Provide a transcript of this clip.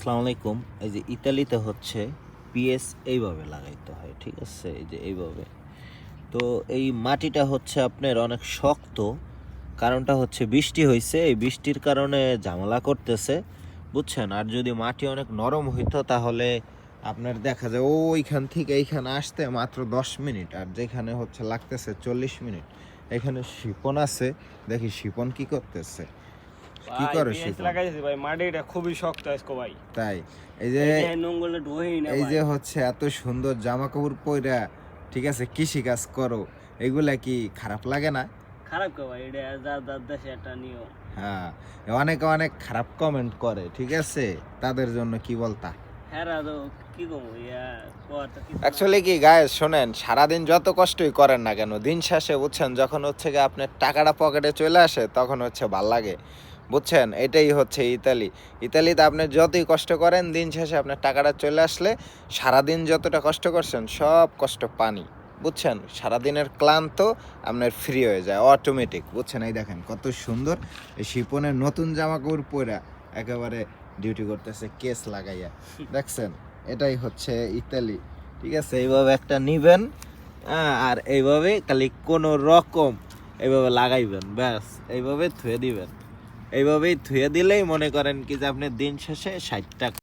আসসালামু আলাইকুম। এই যে ইতালিতে হচ্ছে পিএস এইভাবে লাগাইতে হয়, ঠিক আছে? এই যে এইভাবে। তো এই মাটিটা হচ্ছে আপনার অনেক শক্ত। কারণটা হচ্ছে বৃষ্টি হয়েছে এই বৃষ্টির কারণে ঝামেলা করতেছে, বুঝছেন? আর যদি মাটি অনেক নরম হইতো, তাহলে আপনার দেখা যায় ওইখান থেকে এইখানে আসতে মাত্র দশ মিনিট। আর যেখানে হচ্ছে লাগতেছে চল্লিশ মিনিট, এখানে শিপন আছে। দেখি শিপন কি করতেছে। কি করে লাগাইছি ভাই মাটিটা খুবই শক্ত আজকে ভাই। তাই এই যে এই যে না এই যে হচ্ছে এত সুন্দর জামা কাপড় পইরা ঠিক আছে কৃষি কাজ করো এগুলা কি খারাপ লাগে না? খারাপ কে ভাই এটা যার যার দেশে একটা নিয়ম। হ্যাঁ অনেকে অনেক খারাপ কমেন্ট করে ঠিক আছে তাদের জন্য কি বলতা? অ্যাকচুয়ালি কি গায়ে শোনেন সারাদিন যত কষ্টই করেন না কেন দিন শেষে বুঝছেন যখন হচ্ছে গিয়ে আপনার টাকাটা পকেটে চলে আসে তখন হচ্ছে ভালো লাগে। বুঝছেন? এটাই হচ্ছে ইতালি। ইতালিতে আপনি যতই কষ্ট করেন দিন শেষে আপনার টাকাটা চলে আসলে সারাদিন যতটা কষ্ট করছেন সব কষ্ট পানি বুঝছেন? সারাদিনের ক্লান্ত আপনার ফ্রি হয়ে যায় অটোমেটিক বুঝছেন? এই দেখেন কত সুন্দর। এই শিপনের নতুন জামা কাপড় পরা একেবারে ডিউটি করতেছে কেস লাগাইয়া। দেখছেন? এটাই হচ্ছে ইতালি। ঠিক আছে? এইভাবে একটা নিবেন হ্যাঁ, আর এইভাবে খালি কোনো রকম এইভাবে লাগাইবেন ব্যাস। এইভাবে ধুয়ে দিবেন। এইভাবেই ধুয়ে দিলেই মনে করেন কি যে আপনি দিন শেষে ষাট টাকা